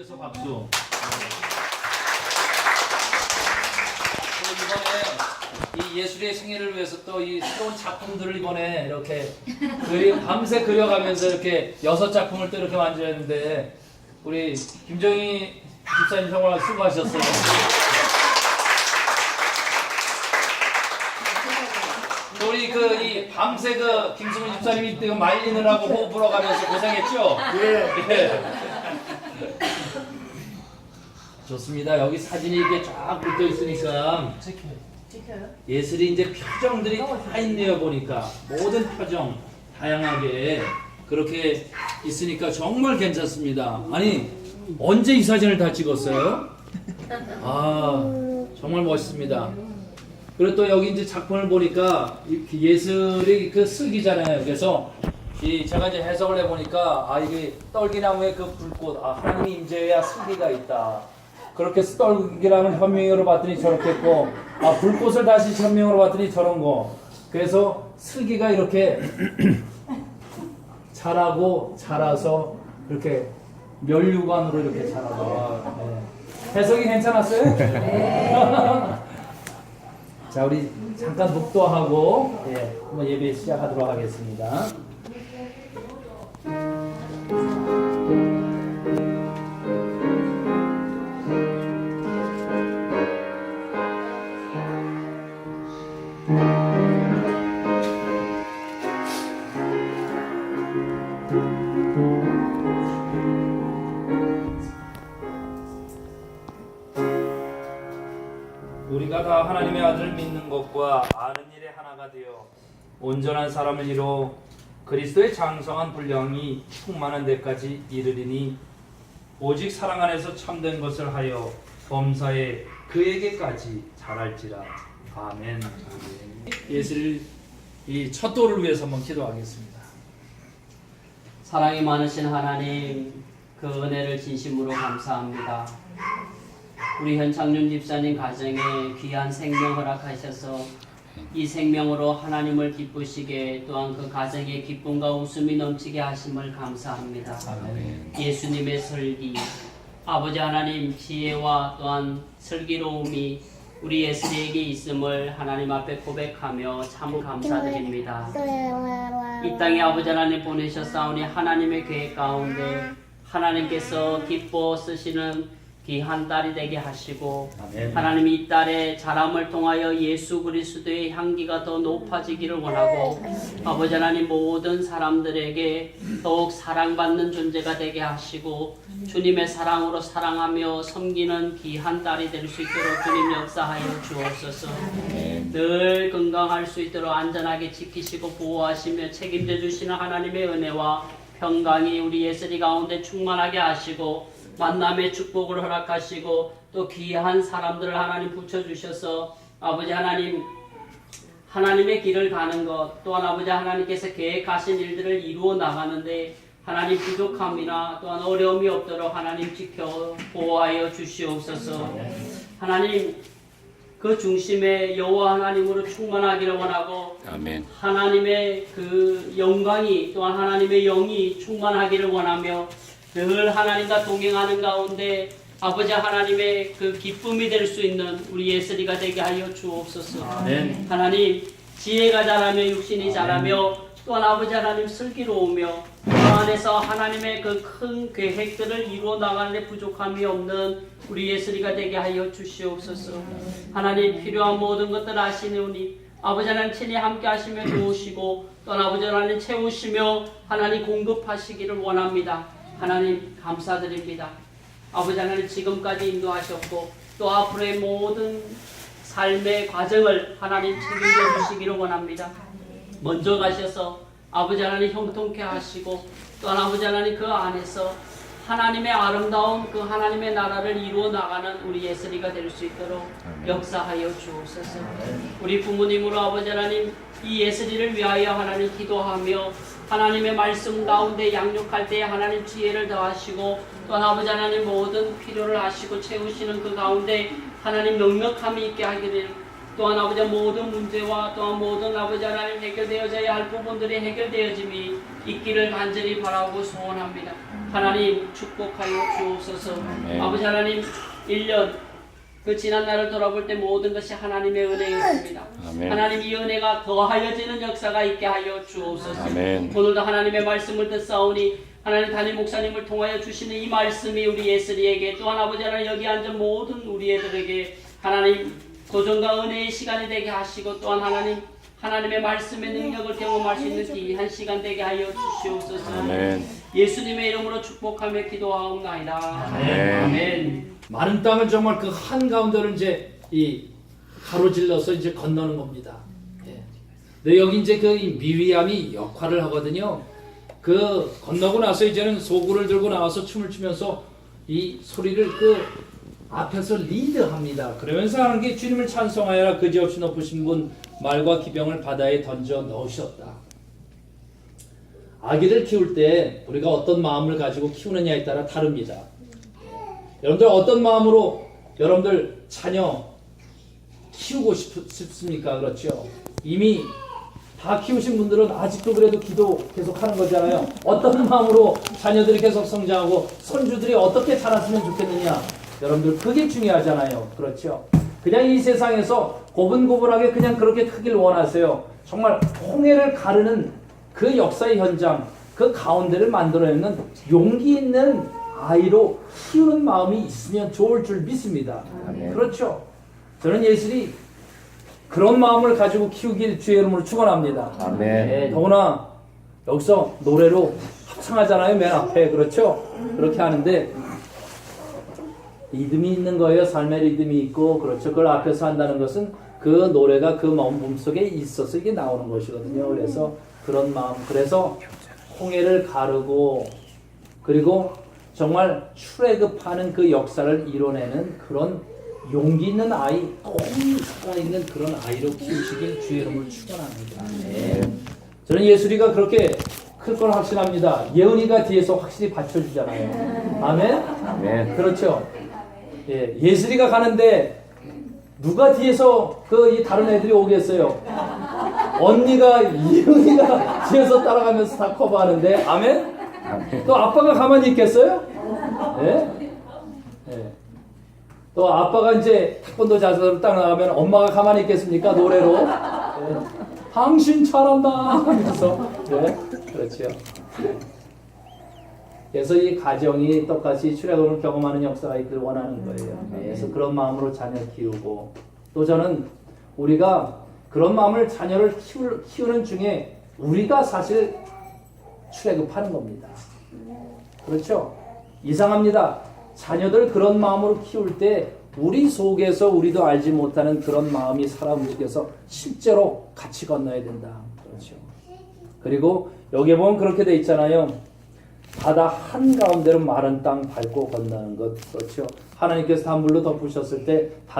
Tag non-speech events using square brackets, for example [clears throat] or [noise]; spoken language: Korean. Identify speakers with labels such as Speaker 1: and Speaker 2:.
Speaker 1: 위해서 박수. 또 이번에 이 예술의 생애를 위해서 또 이 새로운 작품들을 이번에 이렇게 그리 밤새 그려가면서 이렇게 여섯 작품을 또 이렇게 만들었는데 우리 김정희 집사님 정말 수고하셨어요. 또 우리 그 이 밤새 그 김수민 집사님이 또 말리느라고 호흡 불어가면서 고생했죠. 예. 좋습니다. 여기 사진이 이렇게 쫙 붙어 있으니까 예술이 이제 표정들이 다 있네요 보니까 모든 표정 다양하게 그렇게 있으니까 정말 괜찮습니다. 아니 언제 이 사진을 다 찍었어요? 아 정말 멋있습니다. 그리고 또 여기 이제 작품을 보니까 이 예술이 그 슬기잖아요. 그래서 이 제가 이제 해석을 해보니까 아 이게 떨기나무의 그 불꽃 아 하나님이 임재해야 슬기가 있다. 그렇게 떨기나무 현명으로 봤더니 저렇게 했고 아 불꽃을 다시 현명으로 봤더니 저런 거. 그래서 슬기가 이렇게 [clears throat] 자라고 자라서 이렇게 멸류관으로 이렇게 자라고. 네. 해석이 괜찮았어요? [laughs] 자, 우리 잠깐 묵도하고 예, 한번 예배 시작하도록 하겠습니다. 우리가 다 하나님의 아들을 믿는 것과 아는 일에 하나가 되어 온전한 사람을 이루어 그리스도의 장성한 분량이 충만한 데까지 이르리니 오직 사랑 안에서 참된 것을 하여 범사에 그에게까지 자랄지라 아멘. 예수를 이첫 도를 위해서 한번 기도하겠습니다.
Speaker 2: 사랑이 많으신 하나님, 그 은혜를 진심으로 감사합니다. 우리 현창윤 집사님 가정에 귀한 생명 허락하셔서 이 생명으로 하나님을 기쁘시게 또한 그 가정에 기쁨과 웃음이 넘치게 하심을 감사합니다.
Speaker 1: 아멘.
Speaker 2: 예수님의 설기, 아버지 하나님 지혜와 또한 슬기로움이 우리 예수에게 있음을 하나님 앞에 고백하며 참 감사드립니다. 이 땅에 아버지 하나님 보내셨사오니 하나님의 계획 가운데 하나님께서 기뻐 쓰시는 귀한 딸이 되게 하시고
Speaker 1: 아멘.
Speaker 2: 하나님이 이 딸의 자람을 통하여 예수 그리스도의 향기가 더 높아지기를 원하고 아버지 하나님 모든 사람들에게 더욱 사랑받는 존재가 되게 하시고 주님의 사랑으로 사랑하며 섬기는 귀한 딸이 될 수 있도록 주님 역사하여 주옵소서 늘 건강할 수 있도록 안전하게 지키시고 보호하시며 책임져 주시는 하나님의 은혜와 평강이 우리 예슬이 가운데 충만하게 하시고 만남의 축복을 허락하시고 또 귀한 사람들을 하나님 붙여주셔서 아버지 하나님 하나님의 길을 가는 것 또한 아버지 하나님께서 계획하신 일들을 이루어 나가는데 하나님 부족함이나 또한 어려움이 없도록 하나님 지켜 보호하여 주시옵소서 하나님 그 중심에 여호와 하나님으로 충만하기를 원하고
Speaker 3: 아멘.
Speaker 2: 하나님의 그 영광이 또한 하나님의 영이 충만하기를 원하며 늘 하나님과 동행하는 가운데 아버지 하나님의 그 기쁨이 될 수 있는 우리 예슬이가 되게 하여 주옵소서.
Speaker 1: 아멘.
Speaker 2: 하나님 지혜가 자라며 육신이 자라며 또한 아버지 하나님 슬기로우며 그 안에서 하나님의 그 큰 계획들을 이루어 나가는데 부족함이 없는 우리 예슬이가 되게 하여 주시옵소서. 하나님 필요한 모든 것들 아시느니 아버지 하나님 친히 함께 하시며 [clears throat] 도우시고 또한 아버지 하나님 채우시며 하나님 공급하시기를 원합니다. 하나님 감사드립니다. 아버지 하나님 지금까지 인도하셨고 또 앞으로의 모든 삶의 과정을 하나님 책임져 주시기를 원합니다. 먼저 가셔서 아버지 하나님 형통케 하시고 또한 아버지 하나님 그 안에서 하나님의 아름다운 그 하나님의 나라를 이루어 나가는 우리 예슬이가 될 수 있도록 역사하여 주옵소서. 우리 부모님으로 아버지 하나님 이 예슬이를 위하여 하나님 기도하며 하나님의 말씀 가운데 양육할 때 하나님 지혜를 더하시고 또한 아버지 하나님 모든 필요를 하시고 채우시는 그 가운데 하나님 넉넉함이 있게 하기를 또한 아버지 모든 문제와 또한 모든 아버지 하나님 해결되어져야 할 부분들이 해결되어짐이 있기를 간절히 바라고 소원합니다. 하나님 축복하여 주옵소서. 아버지 하나님 1년 그 지난 날을 돌아볼 때 모든 것이 하나님의 은혜였습니다.
Speaker 3: 아멘.
Speaker 2: 하나님 이 은혜가 더하여지는 역사가 있게 하여 주옵소서.
Speaker 3: 아멘.
Speaker 2: 오늘도 하나님의 말씀을 듣사오니 하나님 담임 목사님을 통하여 주시는 이 말씀이 우리 예슬이에게 또한 아버지 하나님 여기 앉은 모든 우리 애들에게 하나님 도전과 은혜의 시간이 되게 하시고 또한 하나님 하나님의 말씀의 능력을 경험할 수 있는 귀한 시간 되게 하여 주시옵소서.
Speaker 3: 아멘.
Speaker 2: 예수님의 이름으로 축복하며 기도하옵나이다.
Speaker 3: 아멘.
Speaker 2: 아멘.
Speaker 1: 마른 땅을 정말 그 한가운데를 이제 이 가로질러서 이제 건너는 겁니다. 예. 근데 여기 이제 그 미위암이 역할을 하거든요. 그 건너고 나서 이제는 소구를 들고 나와서 춤을 추면서 이 소리를 그 앞에서 리드합니다. 그러면서 하는 게 주님을 찬송하여라 그지없이 높으신 분 말과 기병을 바다에 던져 넣으셨다. 아기를 키울 때 우리가 어떤 마음을 가지고 키우느냐에 따라 다릅니다. 여러분들 어떤 마음으로 여러분들 자녀 키우고 싶, 싶습니까? 그렇죠. 이미 다 키우신 분들은 아직도 그래도 기도 계속 하는 거잖아요. 어떤 마음으로 자녀들이 계속 성장하고 손주들이 어떻게 자랐으면 좋겠느냐. 여러분들 그게 중요하잖아요. 그렇죠. 그냥 이 세상에서 고분고분하게 그냥 그렇게 크길 원하세요. 정말 홍해를 가르는 그 역사의 현장, 그 가운데를 만들어내는 용기 있는 아이로 키우는 마음이 있으면 좋을 줄 믿습니다.
Speaker 3: 아멘.
Speaker 1: 그렇죠. 저는 예술이 그런 마음을 가지고 키우길 주의 이름으로 축원합니다.
Speaker 3: 아멘.
Speaker 1: 예, 더구나 여기서 노래로 합창하잖아요. 맨 앞에 그렇죠. 그렇게 하는데 리듬이 있는 거예요. 삶의 리듬이 있고 그렇죠. 그걸 앞에서 한다는 것은 그 노래가 그 마음 속에 있어서 이게 나오는 것이거든요. 그래서 그런 마음. 그래서 홍해를 가르고 그리고 정말 출애굽하는 그 역사를 이뤄내는 그런 용기 있는 아이, 꼼수가 있는 그런 아이로 키우시길 주의 이름을 축원합니다. 네. 저는 예술이가 그렇게 클 걸 확신합니다. 예은이가 뒤에서 확실히 받쳐주잖아요. 아멘?
Speaker 3: 아멘.
Speaker 1: 그렇죠. 예, 예슬이가 가는데 누가 뒤에서 그 이 다른 애들이 오겠어요? 언니가 이은이가 뒤에서 따라가면서 다 커버하는데 아멘? 또 아빠가 가만히 있겠어요? 예? 예. 또 아빠가 이제 태권도 자세로 딱 나가면 엄마가 가만히 있겠습니까? 노래로. 예. 당신 잘한다 하면서 예. 그렇죠. 그래서 이 가정이 똑같이 출애굽을 경험하는 역사가 있길 원하는 거예요. 그래서 그런 마음으로 자녀 키우고 또 저는 우리가 그런 마음을 자녀를 키우는 중에 우리가 사실 출애굽하는 겁니다. 그렇죠? 이상합니다. 자녀들 그런 마음으로 키울 때 우리 속에서 우리도 알지 못하는 그런 마음이 살아 움직여서 실제로 같이 건너야 된다. 그렇죠. 그리고 여기에 보면 그렇게 돼 있잖아요. 바다 한가운데로 마른 땅 밟고 건너는 것. 그렇죠. 하나님께서 단물로 덮으셨을 때 다른